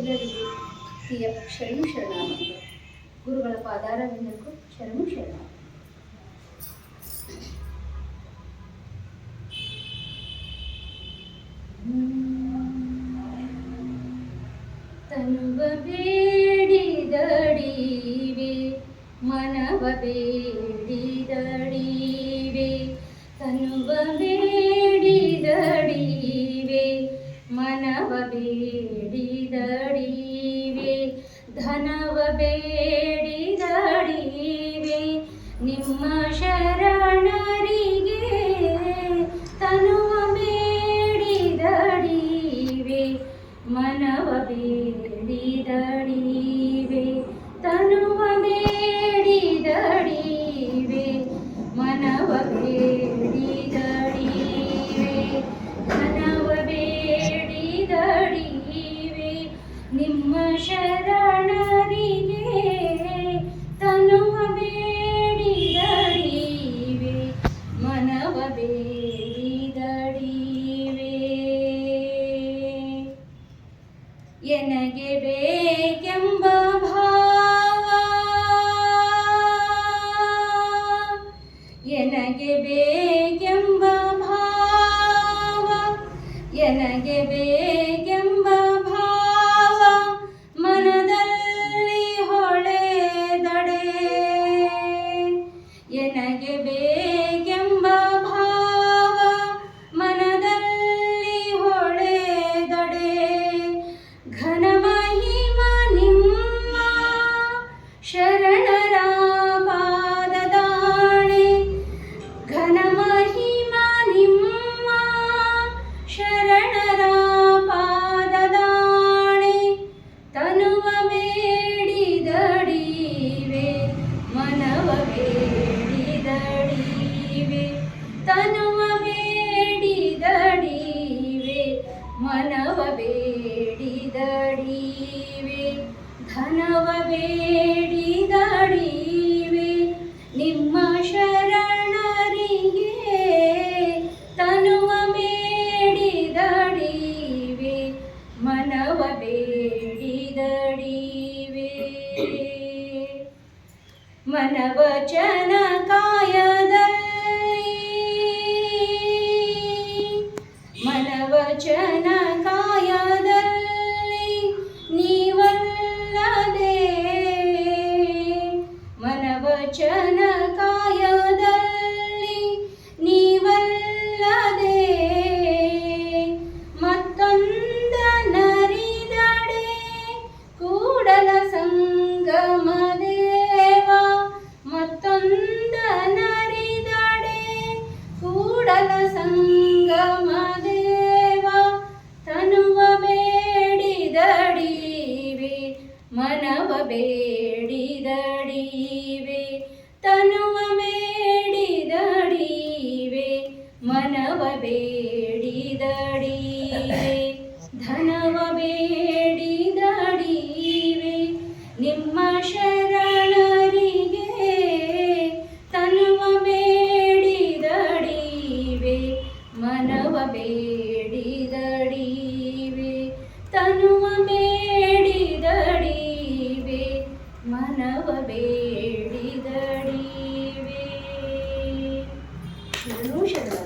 ಎಲ್ಲರಿಗೂ ಭಕ್ತಿಯ ಶರಣು ಶರಣಾಮಗಳು ಗುರುಗಳ ಪಾದಾರವಿಂದಕ್ಕೂ ಶರಣು ಶರಣ ತನುವ ಬೇಡಿದಡಿವೆ ಮನವ ಬೇಡಿದಡಿವೆ ಬೇಡಿದಡಿವೆ ಧನವ ಬೇಡಿದಡಿವೆ ನಿಮ್ಮ ಶರಣರಿಗೆ ತನುವ ಬೇಡಿದಡಿವೆ ಮನವ ಬೇಡಿದಡಿವೆ ತನುವ ಬೇಡಿದಡಿವೆ ಮನವ ಬೇಡಿದಡಿವೆ ನಿಮ್ಮ ಶರಣರಿಗೆ ತನುವ ಬೇಡಿದಡಿವೆ ಮನವ ಬೇಡಿದಡಿವೆ. ಎನಗೆ ಬೇಕೆಂಬ ಭಾವ? ಎನಗೆ ಬೇಕೆಂಬ ಭಾವ? ಎನಗೆ ಬೇಕೆಂಬ ಎನಗೆ ಬೇಕೆಂಬ ಧನವ ಬೇಡಿದಡಿವೆ ನಿಮ್ಮ ಶರಣರಿಗೆ ತನುವ ಬೇಡಿದಡಿವೆ ಮನವ ಬೇಡಿದಡಿವೆ. ಮನವಚನ ಬೇಡಿದಡಿವೆ, ತನುವ ಬೇಡಿದಡಿವೆ ಮನವ ಬೇಡಿದಡಿವೆ, ಧನವ ಬೇಡಿದಡಿವೆ, ನಿಮ್ಮ ಶರಣರಿಗೆ ತನುವ ಬೇಡಿದಡಿವೆ ಮನವ ಬೇಡಿದಡಿವೆ, ತನುವ ಬೇಡಿದಡಿವೆ ಮನವ ಬೇಡಿದಡಿವೆ. ಧನುಷಗಳ